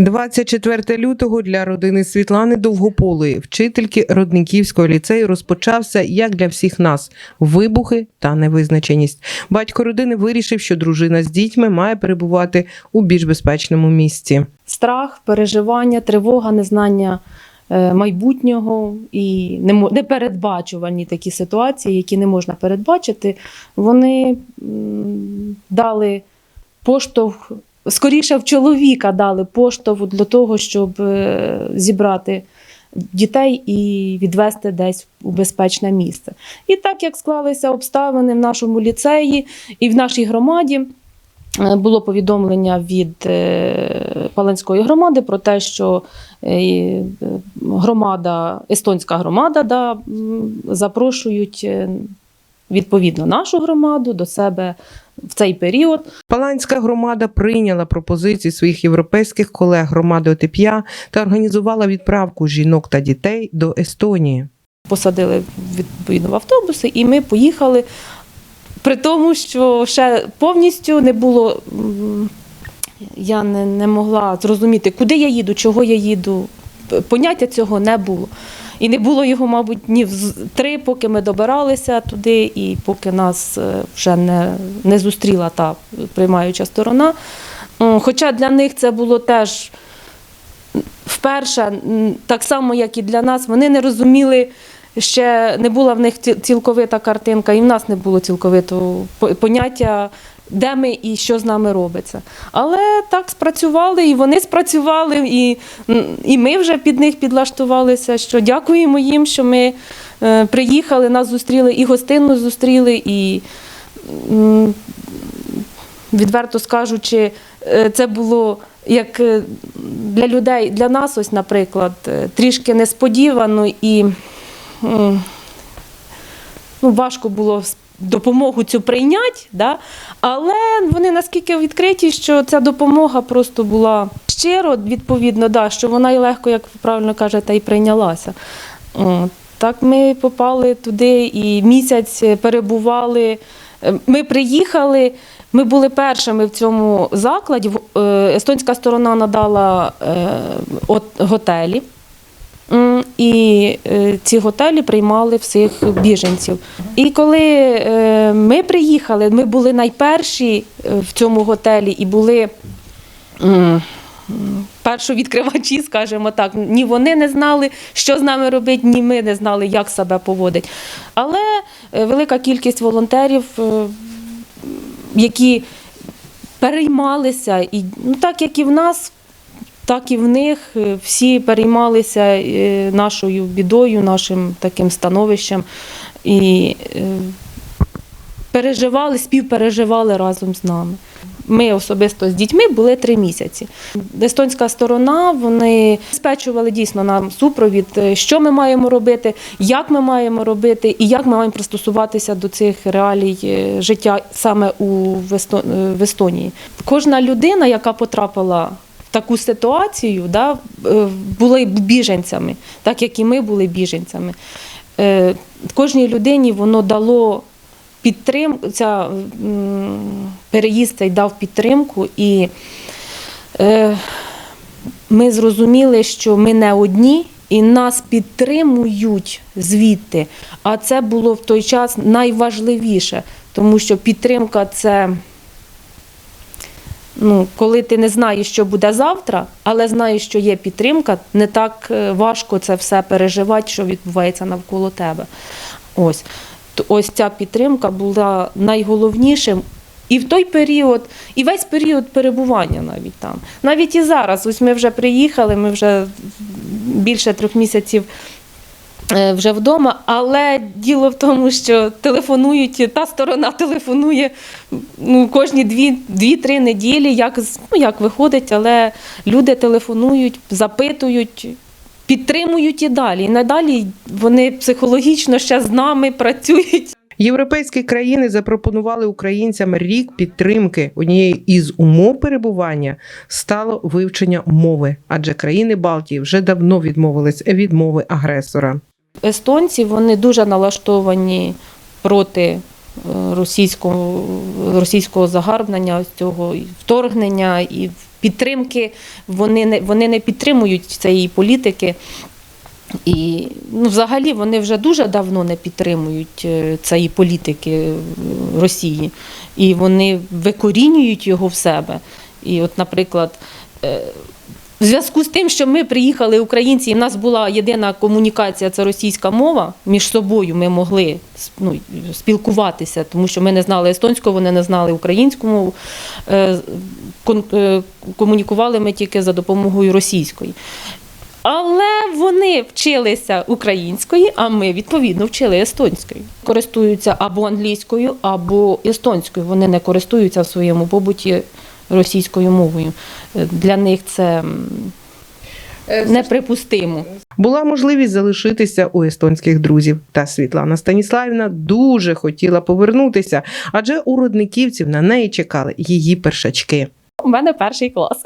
24 лютого для родини Світлани Довгополої, вчительки Родниківського ліцею, розпочався як для всіх нас вибухи та невизначеність. Батько родини вирішив, що дружина з дітьми має перебувати у більш безпечному місці. страх, переживання, тривога, незнання е, майбутнього і непередбачувані такі ситуації, які не можна передбачити, вони дали поштовх, скоріше в чоловіка дали поштовх для того, щоб е, зібрати дітей і відвести десь у безпечне місце. І так як склалися обставини в нашому ліцеї і в нашій громаді. Е, Було повідомлення від е, Паланської громади про те, що громада, естонська громада, да, запрошують відповідно нашу громаду до себе в цей період. Паланська громада прийняла пропозиції своїх європейських колег громади Отеп'я та організувала відправку жінок та дітей до Естонії. Посадили відповідно в автобуси, і ми поїхали. При тому, що ще повністю не було. Я не, не могла зрозуміти, куди я їду, чого я їду. Поняття цього не було. І не було його, мабуть, ні в три, поки ми добиралися туди, і поки нас е, вже не, не зустріла та приймаюча сторона. Хоча для них це було теж вперше, так само, як і для нас, вони не розуміли. Ще не була в них цілковита картинка, і в нас не було цілковитого поняття, де ми і що з нами робиться. Але так спрацювали, і вони спрацювали, і, і ми вже під них підлаштувалися. Що дякуємо їм, що ми е, приїхали, нас зустріли і гостинно зустріли, і відверто скажучи, е, це було як е, для людей, для нас, ось, наприклад, трішки несподівано і ну, важко було допомогу цю прийняти, да? але вони наскільки відкриті, що ця допомога просто була щиро, відповідно, да, що вона і легко, як ви правильно кажете, і прийнялася. Так ми попали туди і місяць перебували. Е, Ми приїхали, ми були першими в цьому закладі. Е, Естонська сторона надала е, готелі. І е, ці готелі приймали всіх біженців. І коли е, ми приїхали, ми були найперші е, в цьому готелі і були. Першовідкривачі, скажімо так, ні вони не знали, що з нами робити, ні ми не знали, як себе поводити. Але велика кількість волонтерів, які переймалися, і ну, так як і в нас, так і в них е, всі переймалися е, нашою бідою, нашим таким становищем і е, переживали, співпереживали разом з нами. Ми особисто з дітьми були три місяці. Естонська сторона вони спечували дійсно нам супровід, що ми маємо робити, як ми маємо робити і як ми маємо пристосуватися до цих реалій життя саме у в Есто- в Естонії. Кожна людина, яка потрапила таку ситуацію, да, е, були біженцями, так як і ми були біженцями. Е, Кожній людині воно дало підтримку, ця переїзд цей дав підтримку, і е, ми зрозуміли, що ми не одні. І нас підтримують звідти. А це було в той час найважливіше, тому що підтримка це ну, коли ти не знаєш, що буде завтра, але знаєш, що є підтримка, не так е, важко це все переживати, що відбувається навколо тебе. Ось. Ось ця підтримка була найголовнішим. І в той період, і весь період перебування навіть там. Навіть і зараз, ось ми вже приїхали, ми вже більше трьох місяців вже вдома, але діло в тому, що телефонують, та сторона телефонує ну, кожні дві- дві-три неділі, як, ну, як виходить, але люди телефонують, запитують. Підтримують і далі. І надалі вони психологічно ще з нами працюють. Європейські країни запропонували українцям рік підтримки. Однією із умов перебування стало вивчення мови, адже країни Балтії вже давно відмовились від мови агресора. Естонці вони дуже налаштовані проти е, російського, російського загарбнення, цього вторгнення і підтримки вони не, вони не підтримують цієї політики. І ну, взагалі вони вже дуже давно не підтримують е, цієї політики е, Росії, і вони викорінюють його в себе. І, от, наприклад, в зв'язку з тим, що ми приїхали українці, і в нас була єдина комунікація це російська мова. Між собою ми могли ну, спілкуватися, тому що ми не знали естонську, вони не знали українську мову. Е, е, Комунікували ми тільки за допомогою російської. Але вони вчилися української, а ми відповідно вчили естонською. Користуються або англійською, або естонською. Вони не користуються в своєму побуті російською мовою. Е, Для них це неприпустимо. Була можливість залишитися у естонських друзів. Та Світлана Станіславівна дуже хотіла повернутися, адже у родниківців на неї чекали її першачки. У мене перший клас.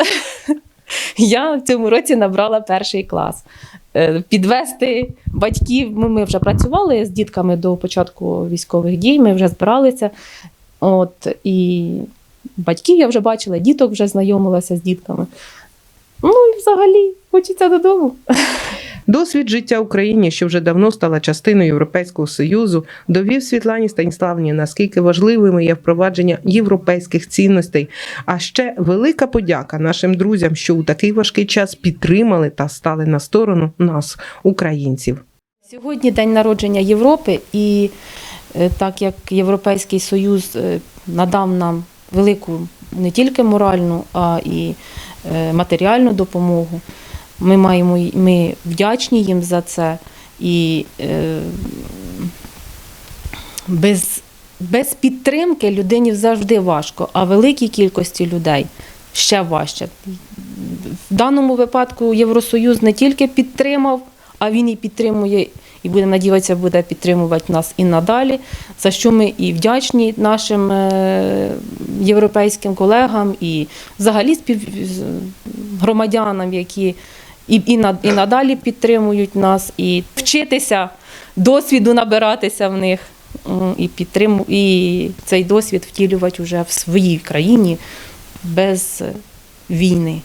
Я в цьому році набрала перший клас. Е, Підвести батьків. Ми, ми вже працювали з дітками до початку військових дій, ми вже збиралися. От, і батьків я вже бачила, діток вже знайомилася з дітками. Ну і взагалі хочеться додому. Досвід життя в Україні, що вже давно стала частиною Європейського союзу, довів Світлані Станіславні, наскільки важливими є впровадження європейських цінностей. А ще велика подяка нашим друзям, що у такий важкий час підтримали та стали на сторону нас, українців. Сьогодні день народження Європи, і е, так як Європейський Союз е, надав нам велику не тільки моральну, а і е, матеріальну допомогу. Ми маємо ми вдячні їм за це. І е, без, без підтримки людині завжди важко, а великій кількості людей ще важче. В даному випадку Євросоюз не тільки підтримав, а він і підтримує, і будемо надіятися, буде підтримувати нас і надалі. За що ми і вдячні нашим е, європейським колегам і взагалі громадянам, які і, і, і надалі підтримують нас, і вчитися, досвіду набиратися в них. І підтриму, і цей досвід втілювати вже в своїй країні без війни.